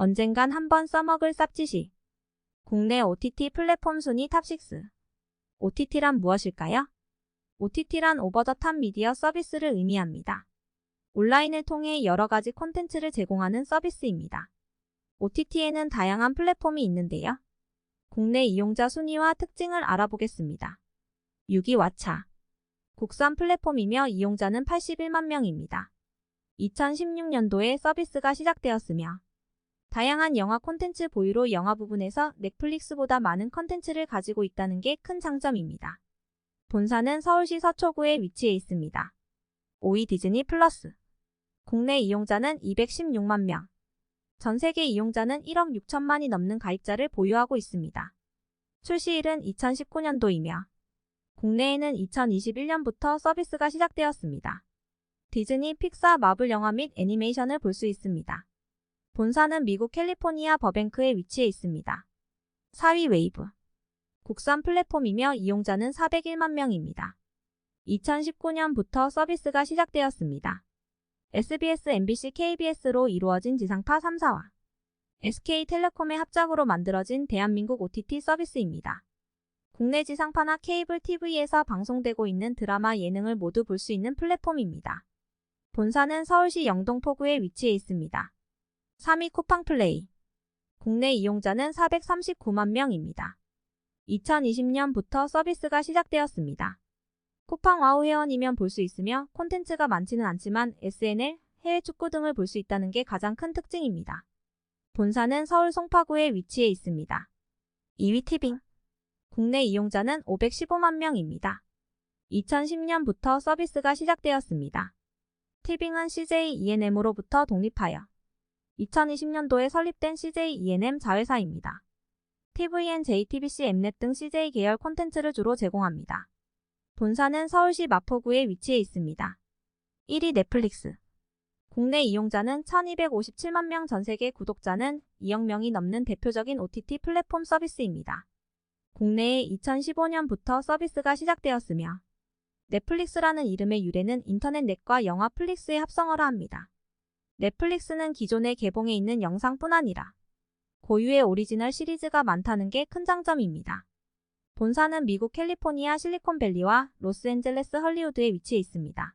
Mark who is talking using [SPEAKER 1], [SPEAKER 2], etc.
[SPEAKER 1] 언젠간 한번 써먹을 쌉지시. 국내 OTT 플랫폼 순위 탑6. OTT란 무엇일까요? OTT란 오버 더탑 미디어 서비스를 의미합니다. 온라인을 통해 여러 가지 콘텐츠를 제공하는 서비스입니다. OTT에는 다양한 플랫폼이 있는데요. 국내 이용자 순위와 특징을 알아보겠습니다. 6위 왓챠. 국산 플랫폼이며 이용자는 81만 명입니다. 2016년도에 서비스가 시작되었으며 다양한 영화 콘텐츠 보유로 영화 부분에서 넷플릭스보다 많은 콘텐츠를 가지고 있다는 게 큰 장점입니다. 본사는 서울시 서초구에 위치해 있습니다. 5위 디즈니 플러스. 국내 이용자는 216만 명. 전 세계 이용자는 1억 6천만이 넘는 가입자를 보유하고 있습니다. 출시일은 2019년도이며 국내에는 2021년부터 서비스가 시작되었습니다. 디즈니, 픽사, 마블 영화 및 애니메이션을 볼 수 있습니다. 본사는 미국 캘리포니아 버뱅크에 위치해 있습니다. 4위 웨이브. 국산 플랫폼이며 이용자는 401만 명입니다. 2019년부터 서비스가 시작되었습니다. SBS, MBC, KBS로 이루어진 지상파 3사와 SK텔레콤의 합작으로 만들어진 대한민국 OTT 서비스입니다. 국내 지상파나 케이블 TV에서 방송되고 있는 드라마 예능을 모두 볼 수 있는 플랫폼입니다. 본사는 서울시 영동포구에 위치해 있습니다. 3위 쿠팡플레이. 국내 이용자는 439만 명입니다. 2020년부터 서비스가 시작되었습니다. 쿠팡 와우 회원이면 볼 수 있으며 콘텐츠가 많지는 않지만 SNL, 해외 축구 등을 볼 수 있다는 게 가장 큰 특징입니다. 본사는 서울 송파구에 위치해 있습니다. 2위 티빙. 국내 이용자는 515만 명입니다. 2010년부터 서비스가 시작되었습니다. 티빙은 CJ ENM으로부터 독립하여 2020년도에 설립된 CJ ENM 자회사입니다. TVN, JTBC, 엠넷 등 CJ 계열 콘텐츠를 주로 제공합니다. 본사는 서울시 마포구에 위치해 있습니다. 1위 넷플릭스. 국내 이용자는 1257만 명 전 세계 구독자는 2억 명이 넘는 대표적인 OTT 플랫폼 서비스입니다. 국내에 2015년부터 서비스가 시작되었으며 넷플릭스라는 이름의 유래는 인터넷 넷과 영화 플릭스의 합성어라 합니다. 넷플릭스는 기존에 개봉해 있는 영상뿐 아니라 고유의 오리지널 시리즈가 많다는 게 큰 장점입니다. 본사는 미국 캘리포니아 실리콘밸리와 로스앤젤레스 헐리우드에 위치해 있습니다.